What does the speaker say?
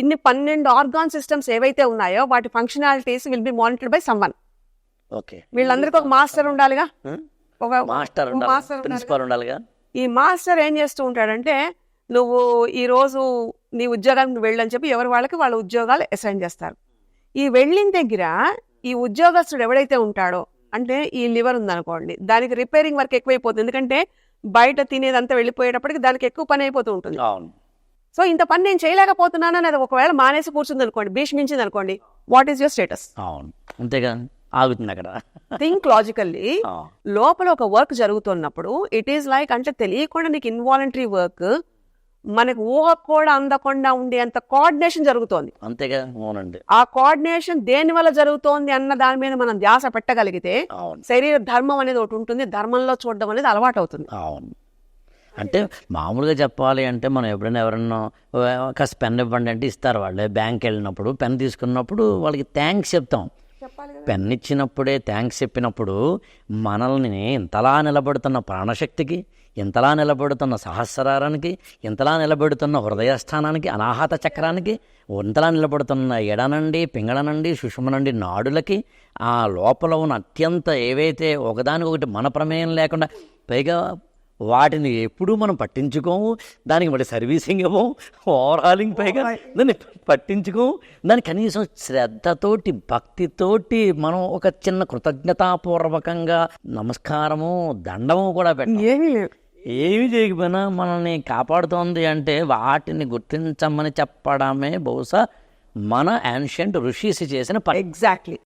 ఇన్ని పన్నెండు organ systems ఏవైతే ఉన్నాయో వాటి functionalities will be monitored by someone okay. వీళ్ళందరికీ ఒక మాస్టర్ ఉండాలిగా? ఒక మాస్టర్. ప్రిన్సిపాల్ ఉండాలిగా? ఈ మాస్టర్ ఏం చేస్తూ ఉంటాడంటే నువ్వు ఈ రోజు నీ ఉద్యోగానికి వెళ్ళని చెప్పి ఎవరి వాళ్ళకి వాళ్ళ ఉద్యోగాలు అసైన్ చేస్తారు. ఈ వెళ్ళిన దగ్గర ఈ ఉద్యోగస్తుడు ఎవడైతే ఉంటాడో అంటే ఈ లివర్ ఉందనుకోండి దానికి రిపేరింగ్ వర్క్ ఎక్కువైపోతుంది. ఎందుకంటే బయట తినేదంతా వెళ్ళిపోయేటప్పటికి దానికి ఎక్కువ పని అయిపోతూ ఉంటుంది. సో ఇంత పని నేను చేయలేకపోతున్నాను అనేది ఒకవేళ మానేసి కూర్చుంది అనుకోండి భీష్మించింది అనుకోండి వాట్ ఈస్ యువర్ స్టేటస్ అవును. అంతేగా ఆగుతుంది అక్కడ. థింక్ లాజికల్లీ లోపల ఒక వర్క్ జరుగుతున్నప్పుడు ఇట్ ఈస్ లైక్ అంటే తెలియకుండా నీకు ఇన్వాలంటరీ వర్క్ మనకు ఊహ కూడా అందకుండా ఉండేంత కోఆర్డినేషన్ జరుగుతోంది. అంతేగా అవునండి. ఆ కోఆర్డినేషన్ దేని వల్ల జరుగుతోంది అన్న దాని మీద మనం ధ్యాస పెట్టగలిగితే శరీర ధర్మం అనేది ఒకటి ఉంటుంది ధర్మంలో చూడడం అనేది అలవాటు అవుతుంది అవును. అంటే మామూలుగా చెప్పాలి అంటే మనం ఎప్పుడైనా ఎవరన్నా "ఓ, కాస్త పెన్ ఇవ్వండి అంటే ఇస్తారు వాళ్ళే. బ్యాంక్ వెళ్ళినప్పుడు పెన్ తీసుకున్నప్పుడు వాళ్ళకి థ్యాంక్స్ చెప్తాం. పెన్ ఇచ్చినప్పుడే థ్యాంక్స్ చెప్పినప్పుడు మనల్ని ఇంతలా నిలబడుతున్న ప్రాణశక్తికి ఇంతలా నిలబడుతున్న సహస్రారానికి ఇంతలా నిలబడుతున్న హృదయస్థానానికి అనాహత చక్రానికి ఇంతలా నిలబడుతున్న ఎడనండి పింగళనండి సుషుమనండి నాడులకి ఆ లోపల ఉన్న అత్యంత ఏవైతే ఒకదానికొకటి మన ప్రమేయం లేకుండా పైగా వాటిని ఎప్పుడూ మనం పట్టించుకోము దానికి మళ్ళీ సర్వీసింగ్ ఇవ్వము ఓవరాలింగ్ పైగా దాన్ని పట్టించుకోము. దాన్ని కనీసం శ్రద్ధతోటి భక్తితోటి మనం ఒక చిన్న కృతజ్ఞతాపూర్వకంగా నమస్కారము దండము కూడా పెట్టాం. ఏమీ చేయకపోయినా మనల్ని కాపాడుతోంది అంటే వాటిని గుర్తించమని చెప్పడమే బహుశా మన యాన్షియంట్ ఋషిసి చేసిన ఎగ్జాక్ట్లీ